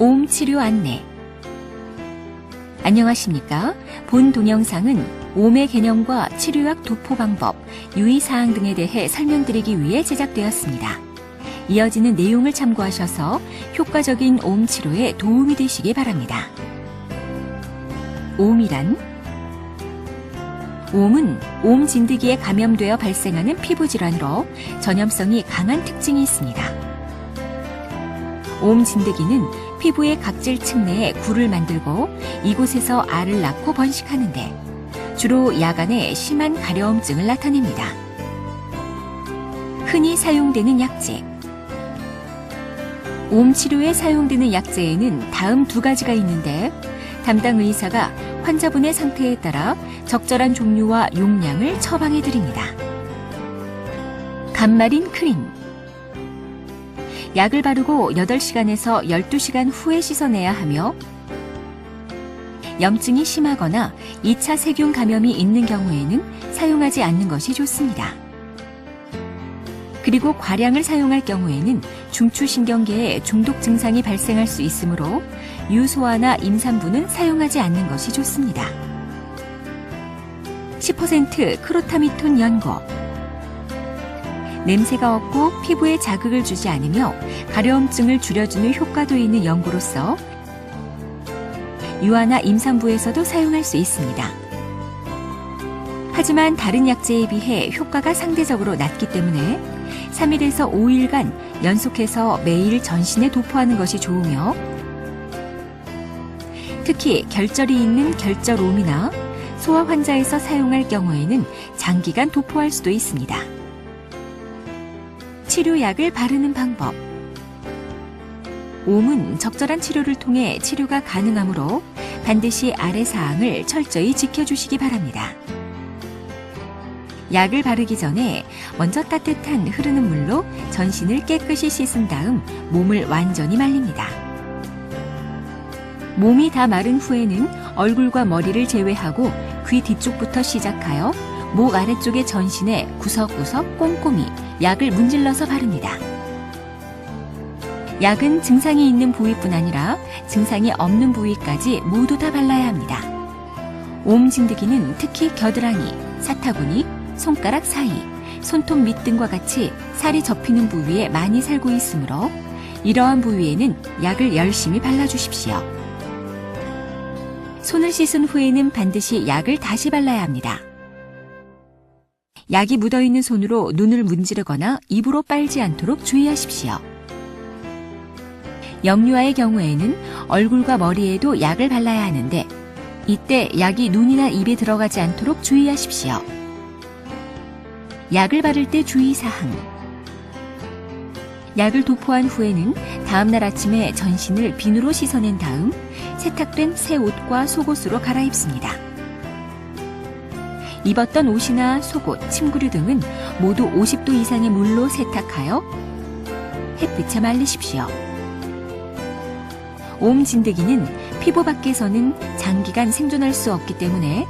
오음 치료 안내. 안녕하십니까? 본 동영상은 오음의 개념과 치료약 도포 방법, 유의사항 등에 대해 설명드리기 위해 제작되었습니다. 이어지는 내용을 참고하셔서 효과적인 오음 치료에 도움이 되시기 바랍니다. 오음이란 오음은 오음 진드기에 감염되어 발생하는 피부 질환으로 전염성이 강한 특징이 있습니다. 오음 진드기는 피부의 각질 층 내에 굴을 만들고 이곳에서 알을 낳고 번식하는데 주로 야간에 심한 가려움증을 나타냅니다. 흔히 사용되는 약제. 오음 치료에 사용되는 약제에는 다음 두 가지가 있는데 담당 의사가 환자분의 상태에 따라 적절한 종류와 용량을 처방해 드립니다. 감마린 크림. 약을 바르고 8시간에서 12시간 후에 씻어내야 하며 염증이 심하거나 2차 세균 감염이 있는 경우에는 사용하지 않는 것이 좋습니다. 그리고 과량을 사용할 경우에는 중추신경계에 중독 증상이 발생할 수 있으므로 유소화나 임산부는 사용하지 않는 것이 좋습니다. 10% 크로타미톤 연고 냄새가 없고 피부에 자극을 주지 않으며 가려움증을 줄여주는 효과도 있는 연고로서 유아나 임산부에서도 사용할 수 있습니다. 하지만 다른 약제에 비해 효과가 상대적으로 낮기 때문에 3일에서 5일간 연속해서 매일 전신에 도포하는 것이 좋으며 특히 결절이 있는 결절옴이나 소아 환자에서 사용할 경우에는 장기간 도포할 수도 있습니다. 치료약을 바르는 방법. 옴은 적절한 치료를 통해 치료가 가능하므로 반드시 아래 사항을 철저히 지켜주시기 바랍니다. 약을 바르기 전에 먼저 따뜻한 흐르는 물로 전신을 깨끗이 씻은 다음 몸을 완전히 말립니다. 몸이 다 마른 후에는 얼굴과 머리를 제외하고 귀 뒤쪽부터 시작하여 목 아래쪽의 전신에 구석구석 꼼꼼히 약을 문질러서 바릅니다. 약은 증상이 있는 부위뿐 아니라 증상이 없는 부위까지 모두 다 발라야 합니다. 옴 진드기는 특히 겨드랑이, 사타구니, 손가락 사이, 손톱 밑 등과 같이 살이 접히는 부위에 많이 살고 있으므로 이러한 부위에는 약을 열심히 발라주십시오. 손을 씻은 후에는 반드시 약을 다시 발라야 합니다. 약이 묻어있는 손으로 눈을 문지르거나 입으로 빨지 않도록 주의하십시오. 영유아의 경우에는 얼굴과 머리에도 약을 발라야 하는데 이때 약이 눈이나 입에 들어가지 않도록 주의하십시오. 약을 바를 때 주의사항. 약을 도포한 후에는 다음날 아침에 전신을 비누로 씻어낸 다음 세탁된 새 옷과 속옷으로 갈아입습니다. 입었던 옷이나 속옷, 침구류 등은 모두 50도 이상의 물로 세탁하여 햇빛에 말리십시오. 옴 진드기는 피부 밖에서는 장기간 생존할 수 없기 때문에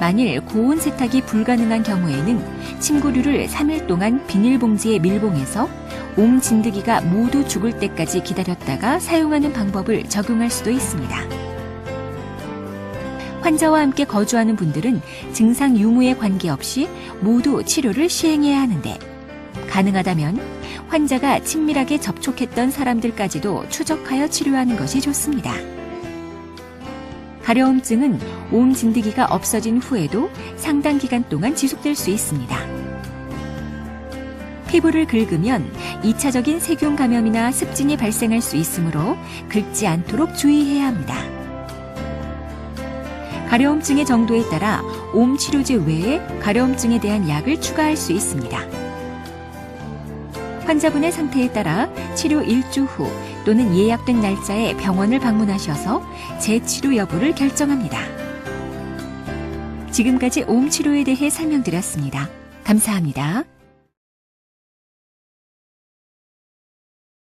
만일 고온 세탁이 불가능한 경우에는 침구류를 3일 동안 비닐봉지에 밀봉해서 옴 진드기가 모두 죽을 때까지 기다렸다가 사용하는 방법을 적용할 수도 있습니다. 환자와 함께 거주하는 분들은 증상 유무에 관계없이 모두 치료를 시행해야 하는데 가능하다면 환자가 친밀하게 접촉했던 사람들까지도 추적하여 치료하는 것이 좋습니다. 가려움증은 온 진드기가 없어진 후에도 상당 기간 동안 지속될 수 있습니다. 피부를 긁으면 2차적인 세균 감염이나 습진이 발생할 수 있으므로 긁지 않도록 주의해야 합니다. 가려움증의 정도에 따라 옴 치료제 외에 가려움증에 대한 약을 추가할 수 있습니다. 환자분의 상태에 따라 치료 일주 후 또는 예약된 날짜에 병원을 방문하셔서 재치료 여부를 결정합니다. 지금까지 옴 치료에 대해 설명드렸습니다. 감사합니다.